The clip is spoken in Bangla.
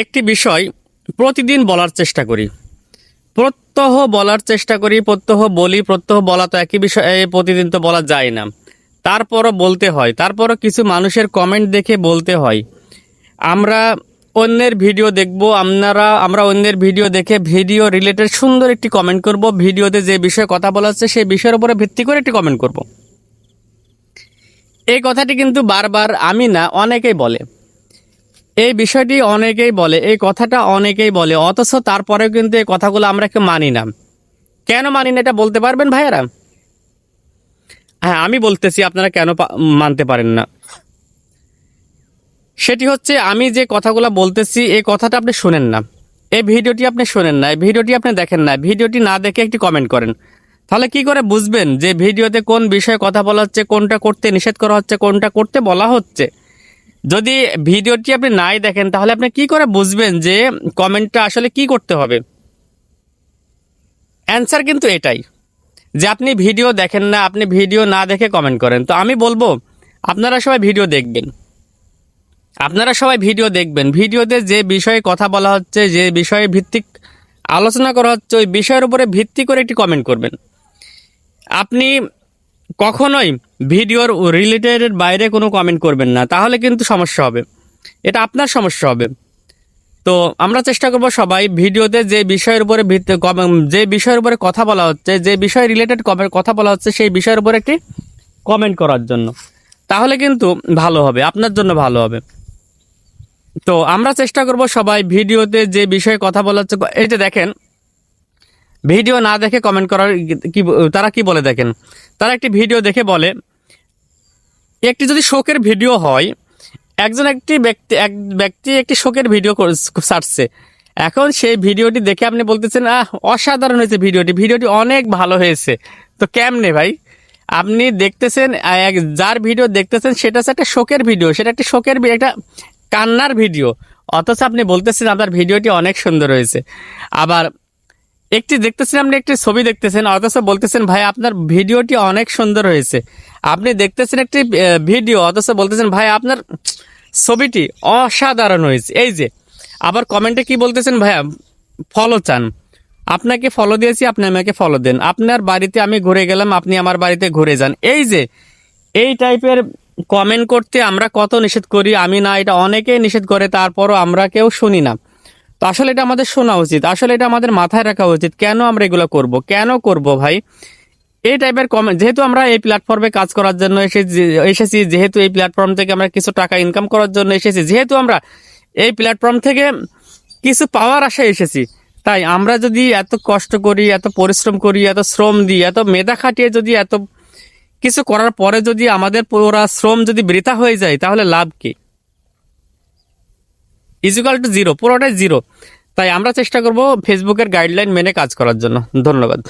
একটি বিষয় প্রতিদিন বলার চেষ্টা করি। প্রত্যহ বলার চেষ্টা করি, প্রত্যহ বলি, প্রত্যহ বলা তো একই বিষয়ে প্রতিদিন তো বলা যায় না। তারপরও বলতে হয়, তারপরও কিছু মানুষের কমেন্ট দেখে বলতে হয়। আমরা অন্যের ভিডিও দেখব, আপনারা, আমরা অন্যের ভিডিও দেখে ভিডিও রিলেটেড সুন্দর একটি কমেন্ট করব ভিডিওতে যে বিষয়ে কথা বলা হচ্ছে সেই বিষয়ের উপরে ভিত্তি করে একটি কমেন্ট করব। এই কথাটি কিন্তু বারবার আমি না, অনেকেই বলে। এই বিষয়টি অনেকেই বলে, এই কথাটা অনেকেই বলে, অথচ তারপরেও কিন্তু এই কথাগুলো আমরা কেউ মানি না। কেন মানি না এটা বলতে পারবেন ভাইয়ারা? হ্যাঁ আমি বলতেছি, আপনারা কেন মানতে পারেন না? সেটি হচ্ছে, আমি যে কথাগুলো বলতেছি, এই কথাটা আপনি শোনেন না। এই ভিডিওটি আপনি শোনেন না, এই ভিডিওটি আপনি দেখেন না, ভিডিওটি না দেখে একটি কমেন্ট করেন। তাহলে কি করে বুঝবেন যে ভিডিওতে কোন বিষয়ে কথা বলা হচ্ছে, কোনটা করতে নিষেধ করা হচ্ছে, কোনটা করতে বলা হচ্ছে? যদি ভিডিওটি আপনি নাই দেখেন, তাহলে আপনি কি করে বুঝবেন যে কমেন্টটা আসলে কি করতে হবে? অ্যান্সার কিন্তু এটাই, যে আপনি ভিডিও দেখেন না, আপনি ভিডিও না দেখে কমেন্ট করেন। তো আমি বলব, আপনারা সবাই ভিডিও দেখবেন। আপনারা সবাই ভিডিও দেখবেন। ভিডিওতে যে বিষয়ে কথা বলা হচ্ছে, যে বিষয়ে ভিত্তিক আলোচনা করা হচ্ছে, ওই বিষয়ের উপরে ভিত্তি করে একটি কমেন্ট করবেন। আপনি কখনোই ভিডিওর রিলেটেড বাইরে কোনো কমেন্ট করবেন না, তাহলে কিন্তু সমস্যা হবে। এটা আপনার সমস্যা হবে। তো আমরা চেষ্টা করব সবাই ভিডিওতে যে বিষয়ের উপরে যে বিষয়ের উপরে কথা বলা হচ্ছে, যে বিষয় রিলেটেড কথা বলা হচ্ছে, সেই বিষয়ের উপরে একটি কমেন্ট করার জন্য। তাহলে কিন্তু ভালো হবে, আপনার জন্য ভালো হবে। তো আমরা চেষ্টা করব সবাই ভিডিওতে যে বিষয়ে কথা বলা হচ্ছে, এই যে দেখেন ভিডিও না দেখে কমেন্ট করার কি তারা কি বলে দেখেন? তারা একটি ভিডিও দেখে বলে, একটি যদি শোকের ভিডিও হয়, একজন একটি ব্যক্তি, এক ব্যক্তি একটি শোকের ভিডিও ছাড়ছে। এখন সেই ভিডিওটি দেখে আপনি বলতেছেন, আহ, অসাধারণ হয়েছে ভিডিওটি। ভিডিওটি অনেক ভালো হয়েছে। তো কেমনে ভাই? আপনি দেখতেছেন এক যার ভিডিও দেখতেছেন, সেটা হচ্ছে একটা শোকের ভিডিও। সেটা একটা শোকের একটা কান্নার ভিডিও। অথচ আপনি বলতেছেন, আপনার ভিডিওটি অনেক সুন্দর হয়েছে। আবার একটি দেখতেছেন, আপনি একটি ছবি দেখতেছেন, অথচ বলতেছেন, ভাই, আপনার ভিডিওটি অনেক সুন্দর হয়েছে। আপনি দেখতেছেন একটি ভিডিও, অথচ বলতেছেন, ভাই, আপনার ছবিটি অসাধারণ হয়েছে। এই যে, আবার কমেন্টে কি বলতেছেন ভাইয়া ফলো চান। আপনাকে ফলো দিয়েছি, আপনি আমাকে ফলো দেন। আপনার বাড়িতে আমি ঘুরে গেলাম, আপনি আমার বাড়িতে ঘুরে যান। এই যে, এই টাইপের কমেন্ট করতে আমরা কত নিষেধ করি, আমি না, এটা অনেকেই নিষেধ করে, তারপরও আমরা কেউ শুনি না। তো আসলে এটা আমাদের শোনা উচিত। আসলে এটা আমাদের মাথায় রাখা উচিত। কেন আমরা এগুলো করব? কেন করব ভাই? এই টাইপের কমেন্ট যেহেতু আমরা এই প্ল্যাটফর্মে কাজ করার জন্য এসেছি এসেছি, যেহেতু এই প্ল্যাটফর্ম থেকে আমরা কিছু টাকা ইনকাম করার জন্য এসেছি, যেহেতু আমরা এই প্ল্যাটফর্ম থেকে কিছু পাওয়ার আশায় এসেছি, তাই আমরা যদি এত কষ্ট করি, এত পরিশ্রম করি, এত শ্রম দিই, এত মেধা খাটিয়ে যদি এত কিছু করার পরে যদি আমাদের পুরো শ্রম যদি বৃথা হয়ে যায়, তাহলে লাভ কি? ইজুকাল টু জিরো পুরোটাই জিরো তাই আমরা চেষ্টা করব ফেসবুকের গাইডলাইন মেনে কাজ করার জন্য। ধন্যবাদ।